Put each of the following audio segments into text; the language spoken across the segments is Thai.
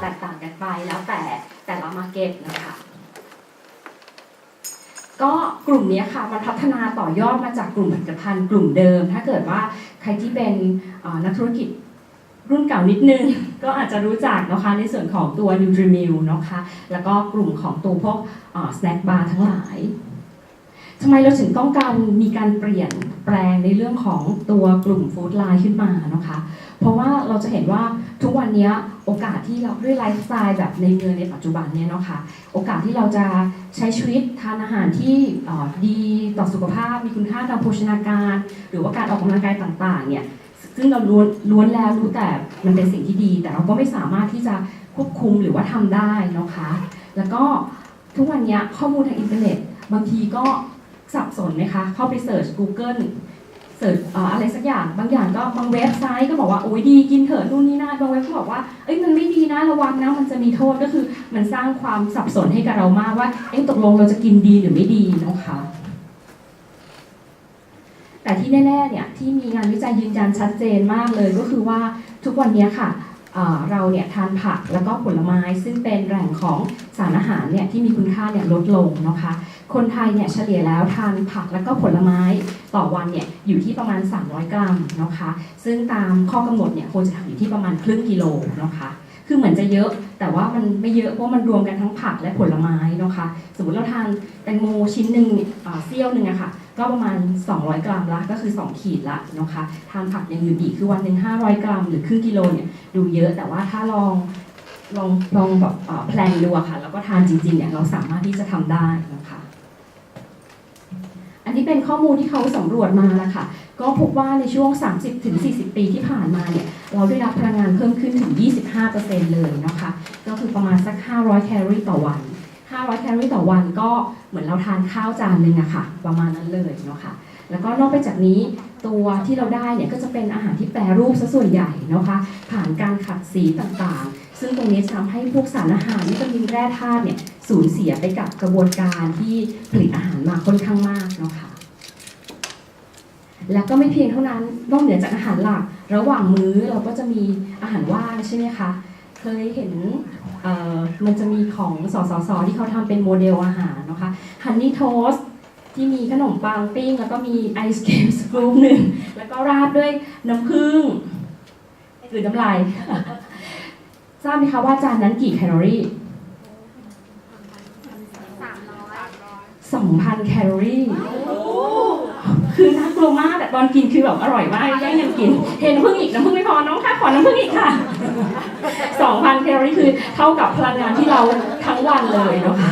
แตกต่างกันไปแล้วแต่แต่ละมาร์เก็ตนะคะ ก็กลุ่มเนี้ยค่ะมันพัฒนาต่อยอดมาจากกลุ่มผลิตภัณฑ์กลุ่มเดิม ถ้าเกิดว่าใครที่เป็นนักธุรกิจรุ่นเก่านิดนึง ก็อาจจะรู้จักนะคะในส่วนของตัว n u t r i m i l นะคะ แล้วก็กลุ่มของตัวพวกสแน็คบาร์ทั้งหลาย ทำไมเราถึงต้องการมีการเปลี่ยนแปลงในเรื่องของตัวกลุ่มฟู้ดไลน์ขึ้นมานะคะ เพราะว่าเราจะเห็นว่าทุกวันนี้โอกาสที่เราด้วยไลฟ์สไตล์แบบในเมืองในปัจจุบันเนี่ยเนาะคะโอกาสที่เราจะใช้ชีวิตทานอาหารที่ดีต่อสุขภาพ มีคุณค่าทางโภชนาการ หรือว่าการออกกำลังกายต่างๆเนี่ยซึ่งเราล้วนล้วนแล้วรู้แต่มันเป็นสิ่งที่ดี แต่เราก็ไม่สามารถที่จะควบคุมหรือว่าทำได้นะคะ แล้วก็ทุกวันนี้ข้อมูลทางอินเทอร์เน็ต บางทีก็ สับสนไหมคะ เข้าไปเสิร์ช Google เสิร์ชอะไรสักอย่าง บางอย่างก็บางเว็บไซต์ก็บอกว่าโอ้ยดีกินเถอะนู่นนี่นั่นบางเว็บก็บอกว่าเอ้ยมันไม่ดีนะระวังนะมันจะมีโทษก็คือ มันสร้างความสับสนให้กับเรามากว่าเอ๊ะตกลงเราจะกินดีหรือไม่ดีนะคะแต่ที่แน่ๆเนี่ยที่มีงานวิจัยยืนยันชัดเจนมากเลยก็คือว่าทุกวันนี้ค่ะเราเนี่ยทานผักแล้วก็ผลไม้ซึ่งเป็นแหล่งของสารอาหารเนี่ยที่มีคุณค่าเนี่ยลดลงนะคะ คนไทยเนี่ยเฉลี่ยแล้วทานผักแล้วก็ผลไม้ต่อวันเนี่ยอยู่ที่ประมาณ 300 กรัมนะคะซึ่งตามข้อกำหนดเนี่ยควรจะทำอยู่ที่ประมาณครึ่งกิโลนะคะคือเหมือนจะเยอะแต่ว่ามันไม่เยอะเพราะมันรวมกันทั้งผักและผลไม้นะคะสมมติเราทานแตงโมชิ้นหนึ่งเนี่ยอ่าเสี้ยวหนึ่งอะค่ะก็ประมาณ 200 กรัมละก็คือ 2 ขีดละนะคะทานผักอย่างอื่นอีกคือวันหนึ่ง500 กรัม หรือครึ่งกิโลเนี่ยดูเยอะแต่ว่าถ้าลองลองลองแบบแพลนดูอะค่ะแล้วก็ทานจริงๆเนี่ยเราสามารถที่จะทำได้นะคะ นี้เป็นข้อมูลที่เขาสำรวจมานะคะก็พบว่าในช่วง 30-40 ปีที่ผ่านมาเนี่ยเราได้รับพลังงานเพิ่มขึ้นถึง 25%เลยนะคะก็คือประมาณสัก 500 แคลอรี่ต่อวัน 500 แคลอรี่ต่อวันก็เหมือนเราทานข้าวจานหนึ่งอะค่ะ ประมาณนั้นเลยเนาะค่ะแล้วก็นอกไปจากนี้ตัวที่เราได้เนี่ยก็จะเป็นอาหารที่แปรรูปซะส่วนใหญ่นะคะผ่านการขัดสีต่างๆ ซึ่งตรงนี้ทำให้พวกสารอาหารวิตามินแร่ธาตุเนี่ยสูญเสียไปกับกระบวนการที่ผลิตอาหารมาค่อนข้างมากนะคะ แล้วก็ไม่เพียงเท่านั้นนอกเหนือจากอาหารหลัก ระหว่างมื้อเราก็จะมีอาหารว่างใช่ไหมคะ เคยเห็นเอ่อมันจะมีของสสสที่เขาทำเป็นโมเดลอาหารนะคะฮันนี่โทสที่มีขนมปังปิ้ง แล้วก็มีไอศครีมสกรูปหนึ่งแล้วก็ราดด้วยน้ำผึ้งหรือน้ำลายทราบไหมคะว่าจานนั้นกี่แคลอรี่2,000แคลอรี่ คือน่ากลัวมากแต่ตอนกินคือแบบอร่อยมากแย่งกันกิน เห็นน้ำผึ้งอีกน้ำผึ้งไม่พอน้องค่ะขอน้ำผึ้งอีกค่ะ2,000แคลอรี่คือเท่ากับพลังงานที่เราทั้งวันเลยเนาะค่ะ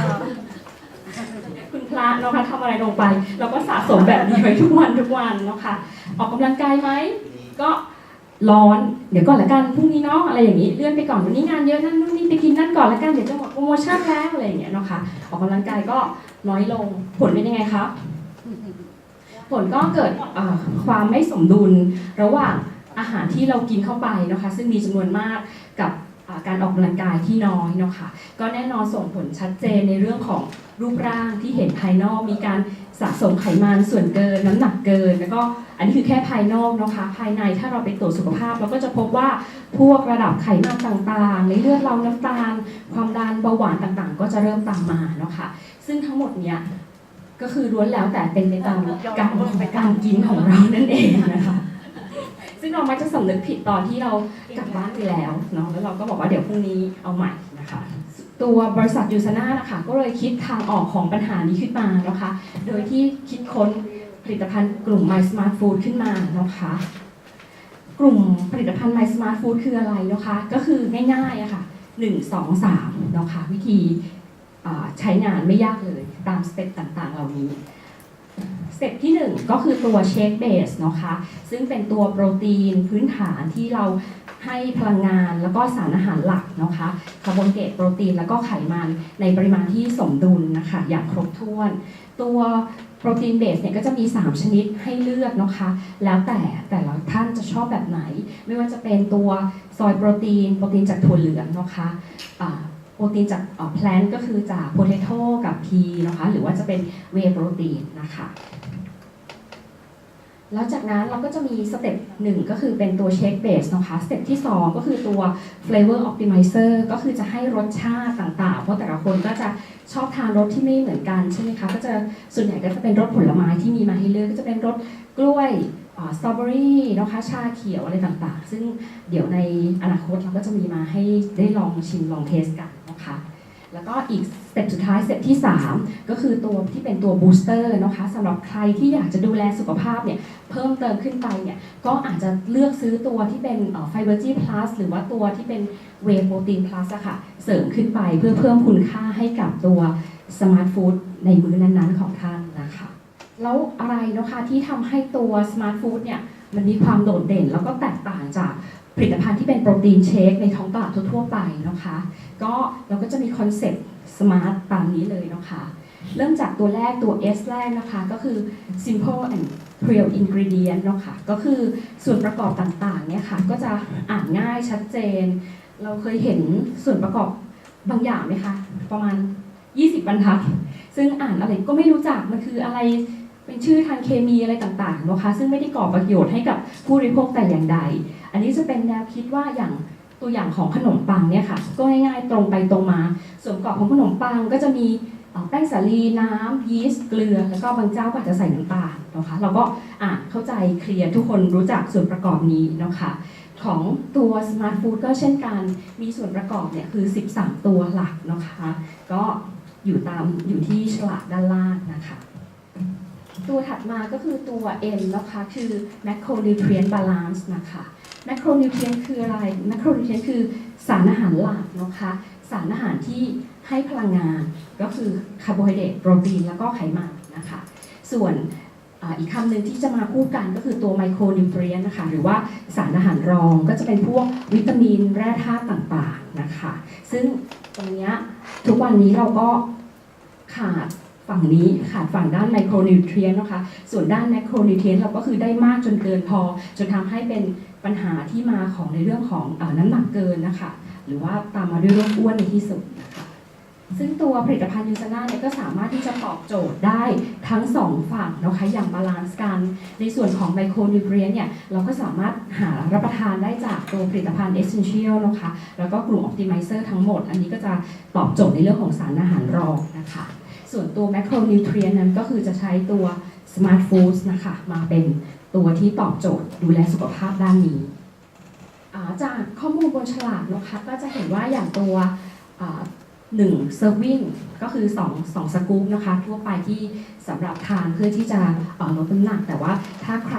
คุณพระเนาะคะทำอะไรลงไป เราก็สะสมแบบนี้ไว้ทุกวันทุกวันเนาะค่ะออกกำลังกายไหมก็ร้อนเดี๋ยวก่อนละกันพรุ่งนี้เนาะอะไรอย่างนี้เลื่อนไปก่อนวันนี้งานเยอะนั่นนู่นนี่ไปกินนั่นก่อนละกันเดี๋ยวจะหมดโปรโมชั่นแล้วอะไรอย่างเงี้ยเนาะค่ะออกกำลังกายก็น้อยลงผลเป็นยังไงครับ ผลก็เกิดความไม่สมดุลระหว่างอาหารที่เรากินเข้าไปนะคะ ซึ่งมีจำนวนมากกับการออกกำลังกายที่น้อยเนาะค่ะก็แน่นอนส่งผลชัดเจนในเรื่องของรูปร่างที่เห็นภายนอกมีการสะสมไขมันส่วนเกินน้ำหนักเกิน แล้วก็อันนี้คือแค่ภายนอกนะคะภายในถ้าเราไปตรวจสุขภาพ เราก็จะพบว่าพวกระดับไขมันต่างๆ ในเลือดเราน้ำตาล ความดันเบาหวานต่างๆ ก็จะเริ่มตามมาเนาะค่ะซึ่งทั้งหมดเนี้ย ก็คือล้วนแล้วแต่เป็นไปตามการการกินของเรานั่นเองนะคะซึ่งเรามักจะสำนึกผิดตอนที่เรากลับบ้านไปแล้วเนาะแล้วเราก็บอกว่าเดี๋ยวพรุ่งนี้เอาใหม่นะคะ ตัวบริษัทยูซาน่านะคะก็เลยคิดทางออกของปัญหานี้ขึ้นมานะคะ โดยที่คิดค้นผลิตภัณฑ์กลุ่ม My Smart Food ขึ้นมานะคะกลุ่มผลิตภัณฑ์ My Smart Food คืออะไรนะคะ ก็คือง่ายๆอะค่ะหนึ่งสองสามนะคะวิธี ใช้งานไม่ยากเลยตามสเต็ปต่างๆ เหล่านี้สเต็ปที่ 1 ก็คือตัวเชคเบสนะคะซึ่งเป็นตัวโปรตีนพื้นฐานที่เราให้พลังงานแล้วก็สารอาหารหลักนะคะคาร์โบไฮเดรตโปรตีนแล้วก็ไขมันในปริมาณที่สมดุลนะคะอย่างครบถ้วน ตัวโปรตีนเบสเนี่ยก็จะมี 3 ชนิดให้เลือกนะคะ แล้วแต่แต่ละท่านจะชอบแบบไหน ไม่ว่าจะเป็นตัวซอยโปรตีน โปรตีนจากถั่วเหลืองนะคะ รตีนจากแพลนก็คือจากโพเทโต้กับพีนะคะหรือว่าจะเป็นเวโปรตีนนะคะแล้วจากนั้นเราก็จะมีสเต็ปหนึ่งก็คือเป็นตัวเช็คเบสนะคะสเต็ปที่ 2 ก็คือตัว flavor optimizer ก็คือจะให้รสชาติต่างๆ เพราะแต่ละคนก็จะชอบทานรสที่ไม่เหมือนกันใช่ไหมคะก็จะส่วนใหญ่ก็จะเป็นรสผลไม้ที่มีมาให้เลือกก็จะเป็นรสกล้วยสตรอเบอรี่นะคะชาเขียวอะไรต่างๆ ซึ่งเดี๋ยวในอนาคตเราก็จะมีมาให้ได้ลองชิมลองเทสกัน แล้วก็อีกสเต็ปสุดท้ายสเต็ปที่ 3 ก็คือตัวที่เป็นตัวบูสเตอร์นะคะสำหรับใครที่อยากจะดูแลสุขภาพเนี่ยเพิ่มเติมขึ้นไปเนี่ยก็อาจจะเลือกซื้อตัวที่เป็นไฟเบอร์จีพลัสหรือว่าตัวที่เป็นเวโปรตีนพลัสอะค่ะเสริมขึ้นไปเพื่อเพิ่มคุณค่าให้กับตัวสมาร์ทฟู้ดในมื้อนั้นๆ ของท่านนะคะ แล้วอะไรนะคะที่ทำให้ตัวสมาร์ทฟู้ดเนี่ยมันมีความโดดเด่นแล้วก็แตกต่างจาก ผลิตภัณฑ์ที่เป็นโปรตีนเชคในท้องตลาดทั่วๆไปนะคะ ก็เราก็จะมีคอนเซ็ปต์สมาร์ทตามนี้เลยนะคะเริ่มจากตัวแรกตัว S แรกนะคะ ก็คือ simple and real ingredient นะคะก็คือส่วนประกอบต่างๆเนี่ยค่ะก็จะอ่านง่ายชัดเจน เราเคยเห็นส่วนประกอบบางอย่างไหมคะ ประมาณ 20บรรทัด ซึ่งอ่านอะไรก็ไม่รู้จักมันคืออะไร เป็นชื่อทางเคมีอะไรต่างๆนะคะซึ่งไม่ได้ก่อประโยชน์ให้กับผู้บริโภคแต่อย่างใด อันนี้จะเป็นแนวคิดว่าอย่างตัวอย่างของขนมปังเนี่ยค่ะก็ง่ายๆตรงไปตรงมา ส่วนประกอบของขนมปังก็จะมีแป้งสาลีน้ำยีสต์เกลือ แล้วก็บางเจ้าก็อาจจะใส่น้ำตาลนะคะเราก็อ่านเข้าใจเคลียร์ทุกคนรู้จักส่วนประกอบนี้นะคะของตัวสมาร์ทฟู้ดก็เช่นกัน มีส่วนประกอบเนี่ยคือ 13 ตัวหลักนะคะ ก็อยู่ตามอยู่ที่ฉลากด้านล่างนะคะ ตัวถัดมาก็คือตัว N นะคะคือ macronutrient balance นะคะ macronutrient คืออะไร macronutrient คือสารอาหารหลักนะคะสารอาหารที่ให้พลังงานก็คือคาร์โบไฮเดรตโปรตีนแล้วก็ไขมันนะคะส่วนอีกคำหนึ่งที่จะมาคู่กันก็คือตัวไมโครนิวเทรียนนะคะหรือว่าสารอาหารรองก็จะเป็นพวกวิตามินแร่ธาตุต่างๆนะคะ ซึ่งตรงนี้ทุกวันนี้เราก็ขาด ฝั่งนี้ขาดฝั่งด้านไมโครนิวเทรียนนะคะ ส่วนด้านแมคโครนิวเทรียนเราก็คือได้มากจนเกินพอ จนทำให้เป็นปัญหาที่มาของในเรื่องของอน้ำหนักเกินนะคะ หรือว่าตามมาด้วยโรคอ้วนในที่สุดนะคะซึ่งตัวผลิตภัณฑ์ยูซาน่าเนี่ยก็สามารถที่จะตอบโจทย์ได้ทั้งสองฝั่งนะคะอย่างบาลานซ์กัน ในส่วนของไมโครนิวเทรียนเนี่ยเราก็สามารถหารับประทานได้จากตัวผลิตภัณฑ์ Essential นะคะแล้วก็กลุ่ม Optimizer ทั้งหมด อันนี้ก็จะตอบโจทย์ในเรื่องของสารอาหารรองนะคะ ส่วนตัว macro nutrient นั้นก็คือจะใช้ตัว smart foods นะคะมาเป็นตัวที่ตอบโจทย์ดูแลสุขภาพด้านนี้อาจากข้อมูลบนฉลากนะคะก็จะเห็นว่าอย่างตัวหนึ่งเซอร์วิงก็คือ2 2สกู๊ปนะคะทั่วไปที่สำหรับทานเพื่อที่จะลดน้ำหนัก แต่ว่าถ้าใคร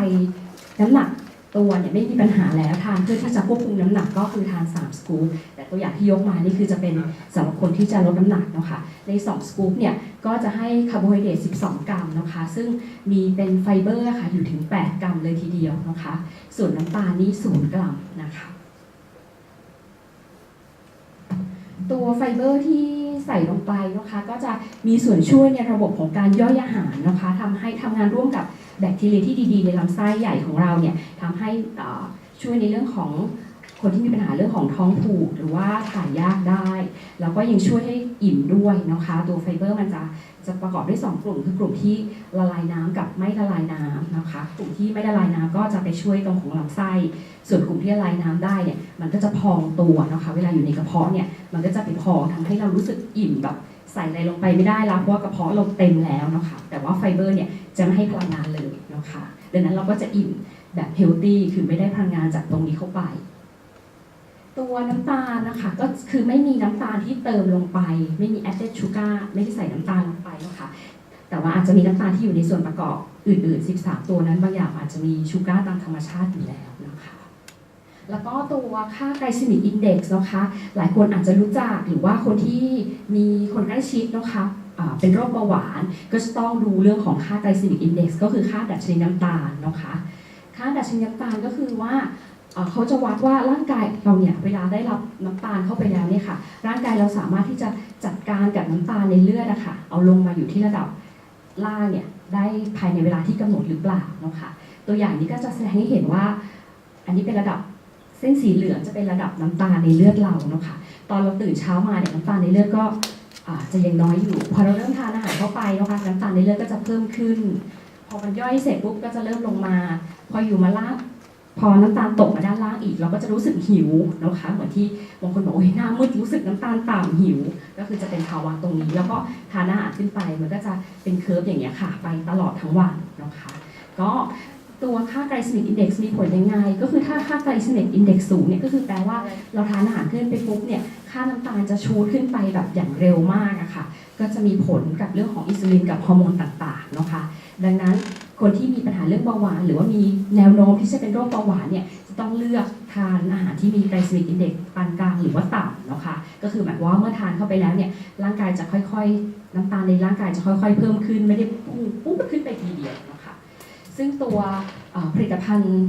น้ำหนัก ตัวเนี่ยไม่มีปัญหาแล้วทานเพื่อที่จะควบคุมน้ำหนักก็คือทาน3สกู๊ปแต่ตัวอย่างที่ยกมานี่คือจะเป็นสำหรับคนที่จะลดน้ำหนักเนาะคะใน 2สกู๊ปเนี่ยก็จะให้คาร์โบไฮเดรต12 กรัมนะคะ ซึ่งมีเป็นไฟเบอร์ค่ะอยู่ถึง 8 กรัมเลยทีเดียวนะคะ ส่วนน้ำตาลนี่0กรัมนะคะตัวไฟเบอร์ที่ใส่ลงไปนะคะ ก็จะมีส่วนช่วยในระบบของการย่อยอาหารนะคะทำให้ทำงานร่วมกับ แบคทีเรียที่ดีๆในลำไส้ใหญ่ของเราเนี่ยทำให้ช่วยในเรื่องของคนที่มีปัญหาเรื่องของท้องผูกหรือว่าถ่ายยากได้ แล้วก็ยังช่วยให้อิ่มด้วยนะคะ ตัวไฟเบอร์มันจะจะประกอบด้วย 2 กลุ่ม คือกลุ่มที่ละลายน้ำกับไม่ละลายน้ำนะคะ กลุ่มที่ไม่ละลายน้ำก็จะไปช่วยตรงของลำไส้ ส่วนกลุ่มที่ละลายน้ำได้เนี่ยมันก็จะพองตัวนะคะ เวลาอยู่ในกระเพาะเนี่ยมันก็จะไปพองทำให้เรารู้สึกอิ่มแบบใส่อะไรลงไปไม่ได้แล้วเพราะว่ากระเพาะเราเต็มแล้วนะคะแต่ว่าไฟเบอร์เนี่ย จะไม่ให้พลังงานเลยนะคะดังนั้นเราก็จะอิ่มแบบเฮลตี้คือไม่ได้พลังงานจากตรงนี้เข้าไป ตัวน้ำตาลนะคะ ก็คือไม่มีน้ำตาลที่เติมลงไป ไม่มี added sugar ไม่ได้ใส่น้ำตาลลงไปนะคะแต่ว่าอาจจะมีน้ำตาลที่อยู่ในส่วนประกอบอื่น ๆ 13 ตัวนั้นบางอย่างอาจจะมีชูการ์ตามธรรมชาติอยู่แล้วนะคะ แล้วก็ตัวค่าไกลซิมิกอินเด็กซ์นะคะ หลายคนอาจจะรู้จักหรือว่าคนที่มีคนใกล้ชิดนะคะ เป็นโรคเบาหวาน ก็จะต้องดูเรื่องของค่าไกลซิมิกอินเด็กซ์ก็คือค่าดัชนีน้ำตาลนะคะ ค่าดัชนีน้ำตาลก็คือว่าเขาจะวัดว่าร่างกายเราเนี่ยเวลาได้รับน้ำตาลเข้าไปแล้วเนี่ยค่ะ ร่างกายเราสามารถที่จะจัดการกับน้ำตาลในเลือดอะค่ะเอาลงมาอยู่ที่ระดับล่างเนี่ยได้ภายในเวลาที่กำหนดหรือเปล่านะคะตัวอย่างนี้ก็จะแสดงให้เห็นว่า อันนี้เป็นระดับเส้นสีเหลืองจะเป็นระดับน้ำตาลในเลือดเราเนาะค่ะตอนเราตื่นเช้ามาเนี่ยน้ำตาลในเลือดก็ จะยังน้อยอยู่ พอเราเริ่มทานอาหารเข้าไปนะคะน้ำตาลในเลือดก็จะเพิ่มขึ้น พอมันย่อยเสร็จปุ๊บก็จะเริ่มลงมา พออยู่มาล่างพอน้ำตาลตกมาด้านล่างอีก เราก็จะรู้สึกหิวนะคะเหมือนที่บางคนบอกโอ้ยหน้ามืดรู้สึกน้ำตาลต่ำหิว ก็คือจะเป็นภาวะตรงนี้ แล้วก็ทานอาหารขึ้นไปมันก็จะเป็นเคอร์ฟอย่างเงี้ยค่ะ ไปตลอดทั้งวันนะคะก็ตัวค่าไกลซิมิกอินเด็กซ์มีผลยังไง ก็คือถ้าค่าไกลซิมิกอินเด็กซ์สูงเนี่ยก็คือแปลว่าเราทานอาหารขึ้นไปปุ๊บเนี่ย ค่าน้ำตาลจะชูดขึ้นไปแบบอย่างเร็วมากอะค่ะก็จะมีผลกับเรื่องของอินซูลินกับฮอร์โมนต่างๆนะคะดังนั้นคนที่มีปัญหาเรื่องเบาหวาน หรือว่ามีแนวโน้มที่จะเป็นโรคเบาหวานเนี่ยจะต้องเลือกทานอาหารที่มีไกลซิมิกอินเด็กซ์ปานกลางหรือว่าต่ำนะคะก็คือหมายว่าเมื่อทานเข้าไปแล้วเนี่ยร่างกายจะค่อยๆ น้ำตาลในร่างกายจะค่อย ๆ เพิ่มขึ้นไม่ได้พุ่งปุ๊บขึ้นไปทีเดียวนะคะซึ่งตัวผลิตภัณฑ์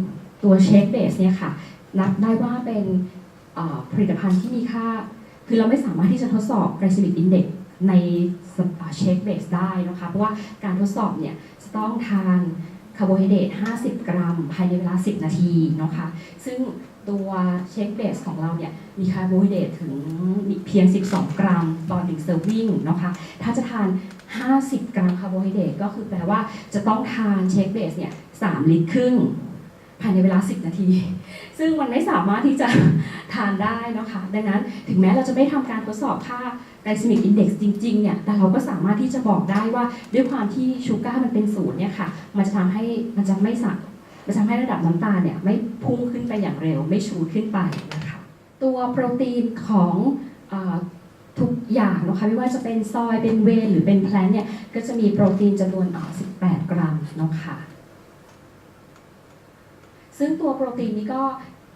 ตัวเชคเบสเนี่ยค่ะนับได้ว่าเป็น ผลิตภัณฑ์ที่มีค่า คือเราไม่สามารถที่จะทดสอบไกลซิมิกอินเด็กในเชคเบสได้นะคะ เพราะว่าการทดสอบเนี่ยจะต้องทานคาร์โบไฮเดรต 50 กรัม ภายในเวลา 10 นาทีนะคะ ซึ่งตัวเชคเบสของเราเนี่ยมีคาร์โบไฮเดรตถึงเพียง 12 กรัมต่อ1เซอร์วิงนะคะ ถ้าจะทาน 50 กรัมคาร์โบไฮเดรตก็คือแปลว่าจะต้องทานเชคเบสเนี่ย3ลิตรครึ่งภายในเวลา 10 นาที ซึ่งมันไม่สามารถที่จะทานได้นะคะดังนั้นถึงแม้เราจะไม่ทำการทดสอบค่าไกลซิมิกอินเด็กซ์จริงๆเนี่ยแต่เราก็สามารถที่จะบอกได้ว่าด้วยความที่ชูการ์มันเป็นศูนย์เนี่ยค่ะมันจะทำให้มันจะไม่สักมันจะทำให้ระดับน้ำตาลเนี่ยไม่พุ่งขึ้นไปอย่างเร็ว ไม่ชูขึ้นไปนะคะตัวโปรตีนของอทุกอย่างนะคะไม่ว่าจะเป็นซอยเป็นเวหรือเป็นแพลนเนี่ยก็จะมีโปรตีนจำนวนเอ่อ18 กรัมนะคะ ซึ่งตัวโปรตีนนี้ก็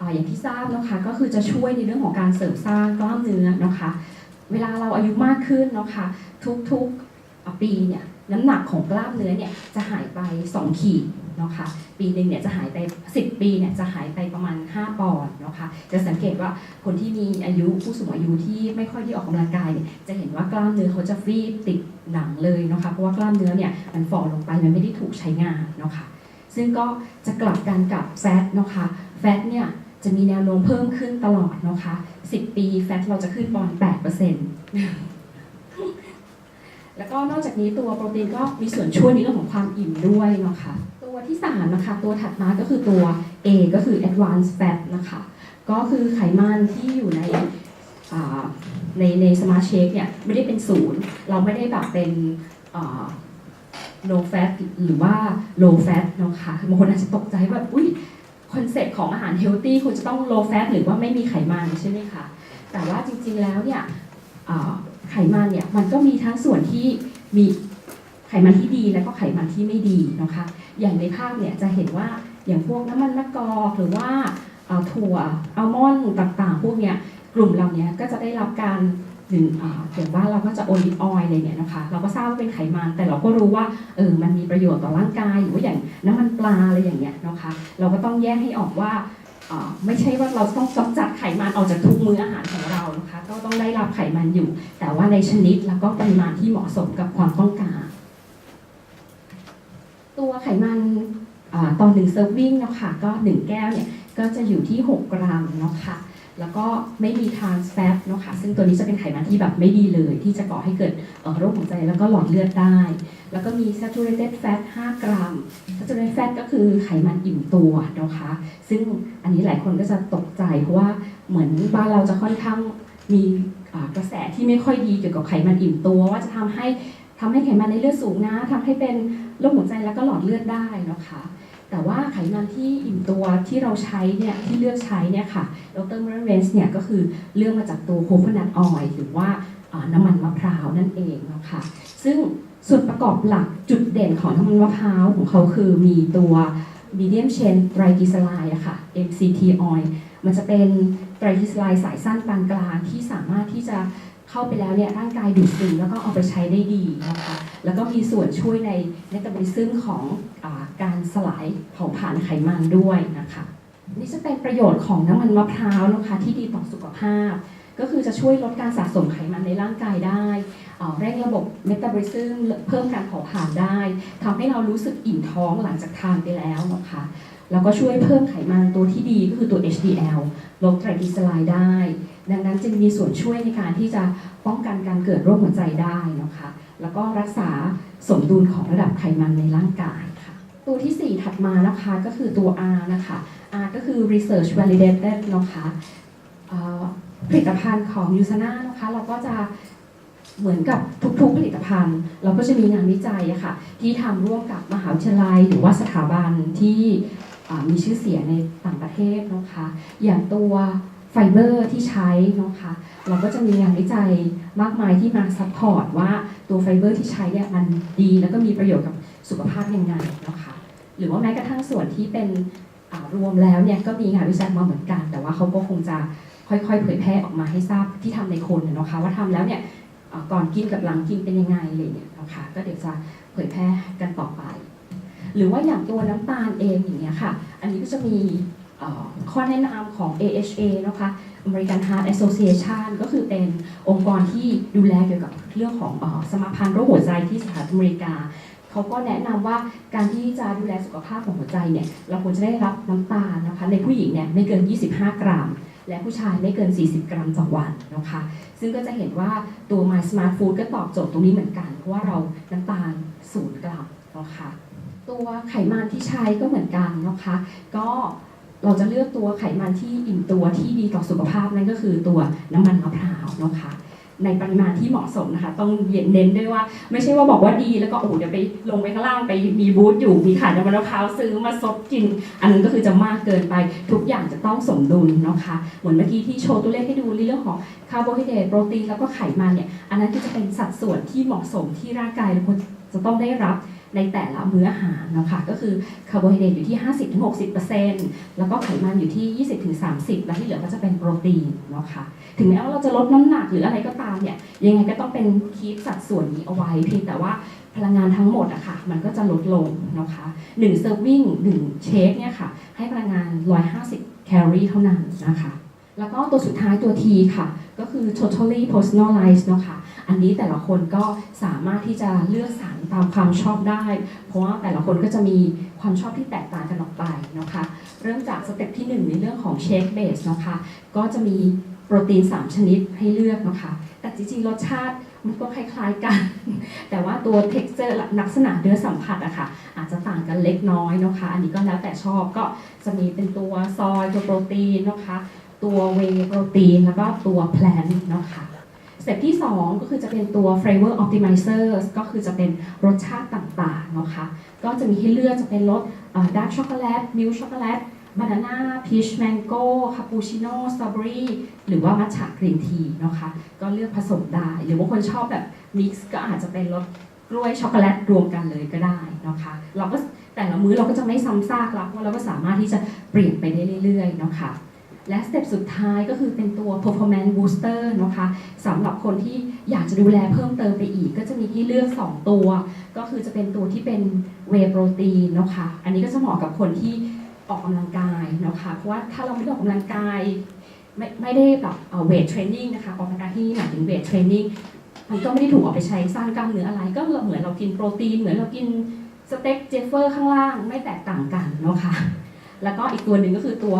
ออย่างที่ทราบนะคะก็คือจะช่วยในเรื่องของการเสริมสร้างกล้ามเนื้อนะคะ เวลาเราอายุมากขึ้นนะคะทุกๆปีเนี่ยน้ำหนักของกล้ามเนื้อเนี่ยจะหายไป 2 ขีดนะคะปีหนึ่งเนี่ยจะหายไป 10 ปีเนี่ยจะหายไปประมาณ 5 ปอนด์นะคะจะสังเกตว่าคนที่มีอายุผู้สูงอายุที่ไม่ค่อยได้ออกกำลังกายเนี่ยจะเห็นว่ากล้ามเนื้อเขาจะฟีบติดหนังเลยนะคะเพราะว่ากล้ามเนื้อเนี่ยมันฝ่อลงไปมันไม่ได้ถูกใช้งานนะคะ ซึ่งก็จะกลับกันกับแฟตนะคะแฟตเนี่ยจะมีแนวโน้มเพิ่มขึ้นตลอดนะคะ10 ปีแฟตเราจะขึ้นประมาณ8%แล้วก็นอกจากนี้ตัวโปรตีนก็มีส่วนช่วยในเรื่องของความอิ่มด้วยนะคะตัวที่3นะคะตัวถัดมาก็คือตัว A ก็คือ advanced fat นะคะก็คือไขมันที่อยู่ในในในสมาร์ทเชคเนี่ยไม่ได้เป็นศูนย์เราไม่ได้แบบเป็น อ่า no fat หรือว่า low fat นะคะบางคนอาจจะตกใจแบบอุ้ยคอนเซ็ปต์ของอาหาร healthy ควรจะต้อง low fat หรือว่าไม่มีไขมันใช่ไหมคะแต่ว่าจริงๆแล้วเนี่ยไขมันเนี่ยมันก็มีทั้งส่วนที่มีไขมันที่ดีแล้วก็ไขมันที่ไม่ดีนะคะอย่างในภาพเนี่ยจะเห็นว่าอย่างพวกน้ำมันมะกอกหรือว่าอ่าถั่วอัลมอนด์ต่างๆ พวกเนี้ยกลุ่มเหล่านี้ก็จะได้รับการ หนึ่งอ่าอย่างว่าเราก็จะโอลิฟออยล์อะไรเนี่ยนะคะ เราก็ทราบว่าเป็นไขมันแต่เราก็รู้ว่าเออมันมีประโยชน์ต่อร่างกายหรือว่าอย่างน้ำมันปลาอะไรอย่างเงี้ยนะคะ เราก็ต้องแยกให้ออกว่าไม่ใช่ว่าเราต้องกำจัดไขมันออกจากทุกมื้ออาหารของเรานะคะก็ต้องได้รับไขมันอยู่ แต่ว่าในชนิดแล้วก็ปริมาณที่เหมาะสมกับความต้องการ ตัวไขมันอตอนหนึ่งเซิร์ฟวิ่งนะคะก็ 1 แก้วเนี่ยก็จะอยู่ที่ 6 กรัมนะคะ แล้วก็ไม่มีทานแฟตนะคะซึ่งตัวนี้จะเป็นไขมันที่แบบไม่ดีเลย ที่จะก่อให้เกิดโรคหัวใจแล้วก็หลอดเลือดได้ แล้วก็มี saturated fat 5 กรัม saturated fat ก็คือไขมันอิ่มตัวนะคะ ซึ่งอันนี้หลายคนก็จะตกใจ เพราะว่าเหมือนบ้านเราจะค่อนข้างมีกระแสที่ไม่ค่อยดีเกี่ยวกับไขมันอิ่มตัว ว่าจะทำให้ทำให้ไขมันในเลือดสูงนะทำให้เป็นโรคหัวใจแล้วก็หลอดเลือดได้นะคะ แต่ว่าไขมันที่อิ่มตัวที่เราใช้เนี่ยที่เลือกใช้เนี่ยค่ะดรเมอร์เรนส์เนี่ยก็คือเลือกมาจากตัวโคโคนัทออยล์หรือว่าน้ำมันมะพร้าวนั่นเองนะคะซึ่งส่วนประกอบหลักจุดเด่นของน้ำมันมะพร้าวของเขาคือมีตัว medium chain triglyceride อะค่ะ MCT oil มันจะเป็นไตรกลีเซอไรด์สายสั้นปานกลางที่สามารถที่จะ เข้าไปแล้วเนี่ยร่างกายดูดซึมแล้วก็เอาไปใช้ได้ดีนะคะแล้วก็มีส่วนช่วยในเมตาบอลิซึมของอการสลายเผาผลาญไขมันด้วยนะคะนี่จะเป็นประโยชน์ของน้ำมันมะพร้าวนะคะที่ดีต่อสุขภาพ ก็คือจะช่วยลดการสะสมไขมันในร่างกายได้อ่าเร่งระบบเมตาบอลิซึมเพิ่มการเผาผลาญได้ทำให้เรารู้สึกอิ่มท้องหลังจากทานไปแล้วนะคะแล้วก็ช่วยเพิ่มไขมันตัวที่ดีก็คือตัว HDL ลดไตรกลีเซอไรด์ได้ ดังนั้นจึงมีส่วนช่วยในการที่จะป้องกันการเกิดโรคหัวใจได้นะคะ แล้วก็รักษาสมดุลของระดับไขมันในร่างกายค่ะ ตัวที่ 4 ถัดมานะคะก็คือตัว R นะคะ R ก็คือ research validated นะคะเอ่อผลิตภัณฑ์ของยูซาน่านะคะเราก็จะเหมือนกับทุกๆผลิตภัณฑ์ เราก็จะมีงานวิจัยอะค่ะที่ทำร่วมกับมหาวิทยาลัย หรือว่าสถาบันที่มีชื่อเสียงในต่างประเทศนะคะ อย่างตัว ไฟเบอร์ที่ใช้นะคะเราก็จะมีงานวิจัยมากมายที่มาซัพพอร์ตว่าตัวไฟเบอร์ที่ใช้เนี่ยมันดี แล้วก็มีประโยชน์กับสุขภาพยังไงนะคะหรือว่าแม้กระทั่งส่วนที่เป็นรวมแล้วเนี่ยก็มีงานวิจัยมาเหมือนกัน แต่ว่าเขาก็คงจะค่อยๆ เผยแพร่ออกมาให้ทราบที่ทำในคนน่ะนะคะว่าทำแล้วเนี่ยก่อนกินกับหลังกินเป็นยังไงอะไรเนี่ยนะคะก็เดี๋ยวจะเผยแพร่กันต่อไป หรือว่าอย่างตัวน้ำตาลเองอย่างเงี้ยค่ะ อันนี้ก็จะมี ข้อแนะนำของ AHA นะคะ American Heart Association ก็คือเป็นองค์กรที่ดูแลเกี่ยวกับเรื่องของอสมาพันธ์โรคหัวใจที่สหรัฐอเมริกา เขาก็แนะนำว่าการที่จะดูแลสุขภาพของหัวใจเนี่ยเราควรจะได้รับน้ำตาลนะคะในผู้หญิงเนี่ยไม่เกิน 25 กรัม และผู้ชายไม่เกิน 40 กรัมต่อวันนะคะ ซึ่งก็จะเห็นว่าตัว My Smart Food ก็ตอบโจทย์ตรงนี้เหมือนกัน เพราะว่าเราน้ำตาลศูนย์กรัมนะคะตัวไขมันที่ใช้ก็เหมือนกันนะคะ ก็ เราจะเลือกตัวไขมันที่อิ่มตัวที่ดีต่อสุขภาพนั่นก็คือตัวน้ำมันมะพร้าวนะคะในปริมาณที่เหมาะสมนะคะ ต้องเน้นด้วยว่า ไม่ใช่ว่าบอกว่าดีแล้วก็โอ้โหเดี๋ยวไปลงไปข้างล่างไปมีบูธอยู่มีขายน้ำมันมะพร้าวซื้อมาซดกิน อันนั้นก็คือจะมากเกินไป ทุกอย่างจะต้องสมดุลนะคะเหมือนเมื่อกี้ที่โชว์ตัวเลขให้ดูในเรื่องของคาร์โบไฮเดรตโปรตีนแล้วก็ไขมันเนี่ยอันนั้นก็จะเป็นสัดส่วนที่เหมาะสมที่ร่างกายเราควรจะต้องได้รับ ในแต่ละมื้ออาหารนะคะก็คือคาร์โบไฮเดรตอยู่ที่ 50-60%แล้วก็ไขมันอยู่ที่ 20-30แล้วที่เหลือก็จะเป็นโปรตีนนะคะถึงแม้ว่าเราจะลดน้ำหนักหรืออะไรก็ตามเนี่ยยังไงก็ต้องเป็นคีปสัดส่วนนี้เอาไว้เพียงแต่ว่าพลังงานทั้งหมดอะค่ะมันก็จะลดลงนะคะ1เซอร์วิ n ง1เชคเนี่ยค่ะให้พลังงาน 150 แคลอรี่เท่านั้นนะคะแล้วก็ตัวสุดท้ายตัว T ค่ะ ก็คือ totally personalized นะคะ อันนี้แต่ละคนก็สามารถที่จะเลือกสรรตามความชอบได้ เพราะว่าแต่ละคนก็จะมีความชอบที่แตกต่างกันออกไปนะคะเริ่มจากสเต็ปที่ 1 ในเรื่องของเชคเบสนะคะก็จะมีโปรตีน 3 ชนิดให้เลือกนะคะ แต่จริงๆ รสชาติมันก็คล้ายๆกัน แต่ว่าตัว texture ลักษณะเนื้อสัมผัสอะค่ะ อาจจะต่างกันเล็กน้อยนะคะ อันนี้ก็แล้วแต่ชอบก็จะมีเป็นตัวซอยตัวโปรตีนนะคะ ตัวเวโปรตีนแล้วก็ตัวแพลนนะคะ ต็ปที่ 2 ก็คือจะเป็นตัว flavor optimizer ก็คือจะเป็นรสชาติต่างๆนะคะก็จะมีให้เลือกจะเป็นรสดาร์กช็อกโกแลตมิลช็อกโกแลตบานาน่าพีชแมงโก้คาปูชิโน่สตรอเบอรี่หรือว่ามัทฉะกรีนทีนะคะก็เลือกผสมได้ หรือว่าคนชอบแบบมิกซ์ก็อาจจะเป็นรสกล้วยช็อกโกแลตรวมกันเลยก็ได้นะคะเราก็แต่ละมื้อเราก็จะไม่ซ้ำซากละเพราะเราก็สามารถที่จะเปลี่ยนไปได้เรื่อยๆนะคะ และสเต็ปสุดท้ายก็คือเป็นตัว performance booster นะคะสำหรับคนที่อยากจะดูแลเพิ่มเติมไปอีก ก็จะมีให้เลือก 2 ตัว ก็คือจะเป็นตัวที่เป็น whey protein นะคะอันนี้ก็จะเหมาะกับคนที่ออกกำลังกายนะคะเพราะว่าถ้าเราไม่ได้ออกกำลังกายไม่ไม่ได้แบบเวทเทรนนิ่งนะคะออกกำลังกายที่นี่หมายถึงเวทเทรนนิ่งมันก็ไม่ได้ถูกเอาไปใช้สร้างกล้ามเนื้ออะไร ก็เหมือนเรากินโปรตีน เหมือนเรากินสเต็กเจฟเฟอร์ข้างล่างไม่แตกต่างกันนะคะแล้วก็อีกตัวหนึ่งก็คือตัว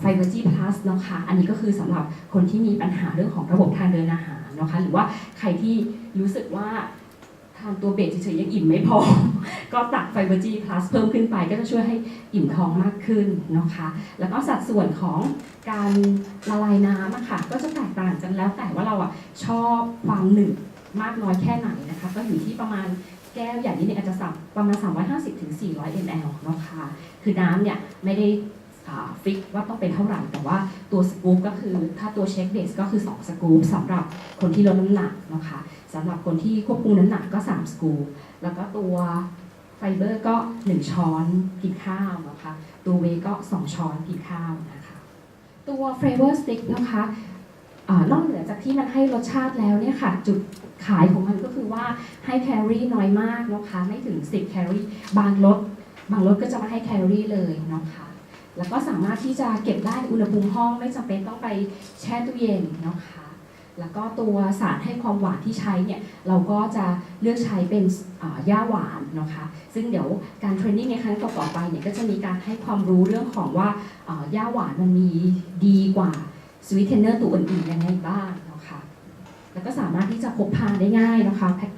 ไฟเบอร์จีพลัสนะคะอันนี้ก็คือสำหรับคนที่มีปัญหาเรื่องของระบบทางเดินอาหารนะคะหรือว่าใครที่รู้สึกว่าทานตัวเบสเฉยๆยังอิ่มไม่พอ ก็ตักไฟเบอร์จีพลัสเพิ่มขึ้นไปก็จะช่วยให้อิ่มท้องมากขึ้นนะคะ แล้วก็สัดส่วนของการละลายน้ำอะค่ะก็จะแตกต่างกันแล้วแต่ว่าเราอะชอบความหนึบมากน้อยแค่ไหนนะคะ ก็อยู่ที่ประมาณแก้วใหญ่นิดนึงอาจจะสับประมาณ 350-400 ml นะคะคือน้ำเนี่ยไม่ได้ ฟิกว่าต้องเป็นเท่าไหร่ แต่ว่าตัวสกู๊ปก็คือถ้าตัวเช็คเบสก็คือ 2 สกู๊ปสำหรับคนที่ลดน้ำหนักนะคะสำหรับคนที่ควบคุมน้ำหนักก็ 3 สกู๊ปแล้วก็ตัวไฟเบอร์ก็ 1 ช้อนกินข้าวนะคะตัวเวก็ 2 ช้อนกินข้าวนะคะตัว flavor stick นะคะนอกเหนือจากที่มันให้รสชาติแล้วเนี่ยค่ะ จุดขายของมันก็คือว่าให้แคลอรี่น้อยมากนะคะไม่ถึง 10 แคลอรี่บางรสบางรสก็จะไม่ให้แคลอรี่เลยนะคะ แล้วก็สามารถที่จะเก็บได้อุณหภูมิห้องไม่จำเป็นต้องไปแช่ตู้เย็นนะคะ แล้วก็ตัวสารให้ความหวานที่ใช้เนี่ยเราก็จะเลือกใช้เป็นอ่าหญ้าหวานนะคะ ซึ่งเดี๋ยวการเทรนนิ่งในครั้งต่อไปเนี่ยก็จะมีการให้ความรู้เรื่องของว่าอ่าหญ้าหวานมันมีดีกว่าสวีทเทนเนอร์ตัวอื่นๆยังไงบ้างนะคะ แล้วก็สามารถที่จะพกพาได้ง่ายนะคะแพ็ค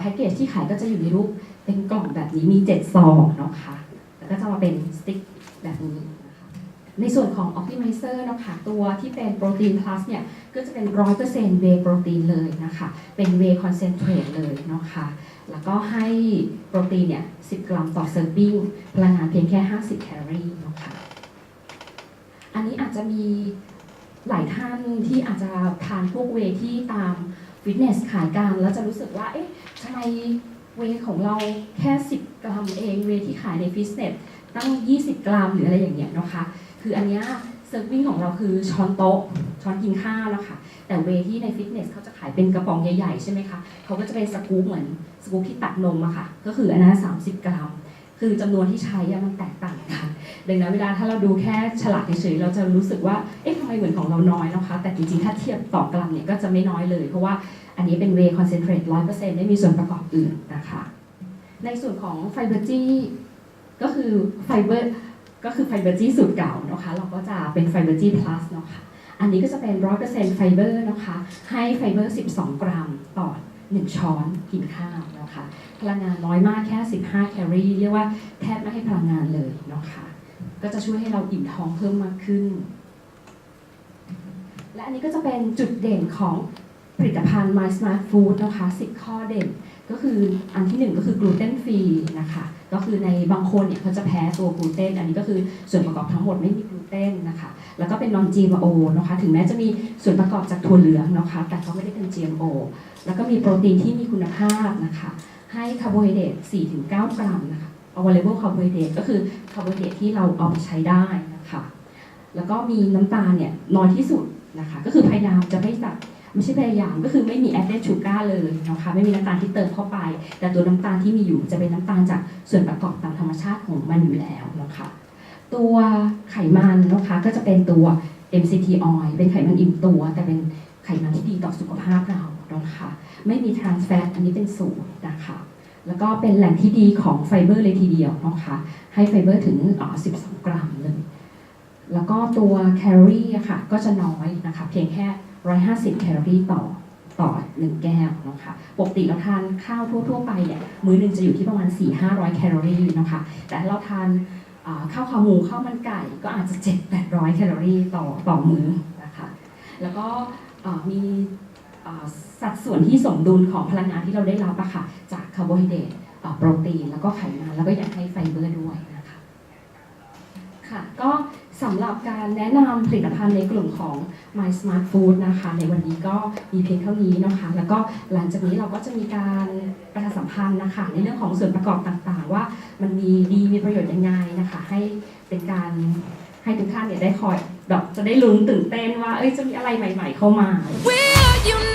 แพ็กเกจที่ขายก็จะอยู่ในรูปเป็นกล่องแบบนี้มี7ซองนะคะ แล้วก็จะมาเป็นสติ๊กแบบนี้ ในส่วนของ Optimizer นะคะตัวที่เป็นโปรตีน plus เนี่ยก็จะเป็น 100% whey โปรตีนเลยนะคะ เป็น whey concentrate เลยนะคะแล้วก็ให้โปรตีนเนี่ย 10 กรัมต่อเซอร์ปิ้งพลังงานเพียงแค่ 50 แคลอรี่นะคะอันนี้อาจจะมีหลายท่านที่อาจจะทานพวกเวที่ตามฟิตเนสขายกันแล้วจะรู้สึกว่า เอ๊ะทำไมเวของเราแค่ 10 กรัมเอง เวที่ขายในฟิตเนสตั้ง 20 กรัมหรืออะไรอย่างเงี้ยนะคะ คืออันเนี้ยเซิร์ฟวิ่งของเราคือช้อนโต๊ะช้อนกินข้าวนะค่ะ แต่เวที่ในฟิตเนสเขาจะขายเป็นกระป๋องใหญ่ๆใช่ไหมคะเขาก็จะเป็นสกู๊ปเหมือนสกู๊ปที่ตักนมอะค่ะ ก็คืออันนั้น30กรัม คือจำนวนที่ใช้มันแตกต่างกัน ดังนั้นเวลาถ้าเราดูแค่ฉลากเฉยๆเราจะรู้สึกว่า เอ๊ะทำไมเหมือนของเราน้อยนะคะ แต่จริงๆ ถ้าเทียบต่อกรัมเนี่ยก็จะไม่น้อยเลย เพราะว่าอันนี้เป็นเวคอนเซนเทรตร้อยเปอร์เซ็นต์ไม่มีส่วนประกอบอื่นนะคะ ในส่วนของไฟเบอร์จีก็คือไฟเบอร์ ก็คือไฟเบอร์จีสูตรเก่านะคะ เราก็จะเป็นไฟเบอร์จีพลัสเนาะค่ะ อันนี้ก็จะเป็นร้อยเปอร์เซ็นต์ไฟเบอร์นะคะ ให้ไฟเบอร์ 12 กรัมต่อ 1 ช้อนกินข้าวนะคะ พลังงานน้อยมากแค่ 15 แคลอรี่ เรียกว่าแทบไม่ให้พลังงานเลยเนาะค่ะก็จะช่วยให้เราอิ่มท้องเพิ่มมากขึ้น และอันนี้ก็จะเป็นจุดเด่นของผลิตภัณฑ์ My Smart Food นะคะ 10 ข้อเด่น ก็คืออันที่หนึ่งก็คือกลูเตนฟรีนะคะก็คือในบางคนเนี่ยเขาจะแพ้ตัวกลูเตนอันนี้ก็คือส่วนประกอบทั้งหมดไม่มีกลูเตนนะคะแล้วก็เป็น non GMO นะคะถึงแม้จะมีส่วนประกอบจากถั่วเหลืองนะคะแต่เขาไม่ได้เป็น GMO แล้วก็มีโปรตีนที่มีคุณภาพนะคะให้คาร์โบไฮเดรต4-9 กรัมนะคะ available carbohydrate ก็คือคาร์โบไฮเดรตที่เราเอาไปใช้ได้นะคะแล้วก็มีน้ำตาลเนี่ยน้อยที่สุดนะคะก็คือพยายามจะไม่ตัด ไม่ใช่พยายามก็คือไม่มี added sugar เลยนะคะไม่มีน้ำตาลที่เติมเข้าไป แต่ตัวน้ำตาลที่มีอยู่จะเป็นน้ำตาลจากส่วนประกอบตามธรรมชาติของมันอยู่แล้วนะคะตัวไขมันนะคะก็จะเป็นตัว MCT oil เป็นไขมันอิ่มตัว แต่เป็นไขมันที่ดีต่อสุขภาพเรานะคะไม่มี trans fat อันนี้เป็นศูนย์นะคะแล้วก็เป็นแหล่งที่ดีของไฟเบอร์เลยทีเดียวนะคะให้ไฟเบอร์ถึงอ่า12 กรัมเลยแล้วก็ตัวแคลอรี่ค่ะก็จะน้อยนะคะเพียงแค่ 150 แคลอรี่ต่อต่อ1แก้วนะคะปกติเราทานข้าวทั่ว ๆ ไปเนี่ยมื้อหนึงจะอยู่ที่ประมาณ 4-500 แคลอรี่นะคะแต่ถ้าเราทานข้าวขาหมูข้าวมันไก่ก็อาจจะ7-800 แคลอรี่ต่อต่อมื้อนะคะแล้วก็มีสัดส่วนที่สมดุลของพลังงานที่เราได้รับอะค่ะจากคาร์โบไฮเดรตโปรตีน แล้วก็ไขมันแล้วก็ยังให้ไฟเบอร์ด้วยนะคะค่ะก็ สำหรับการแนะนำผลิตภัณฑ์ในกลุ่มของ My Smart Food นะคะ ในวันนี้ก็มีเพียงเท่านี้นะคะ แล้วก็หลังจากนี้เราก็จะมีการประชาสัมพันธ์นะคะ ในเรื่องของส่วนประกอบต่างๆ ว่ามันมีดีมีประโยชน์ยังไงนะคะ ให้เป็นการให้ทุกท่านเนี่ยได้คอยแบบจะได้ลุ้นตื่นเต้นว่าเอ้ยจะมีอะไรใหม่ ๆ เข้ามา We are.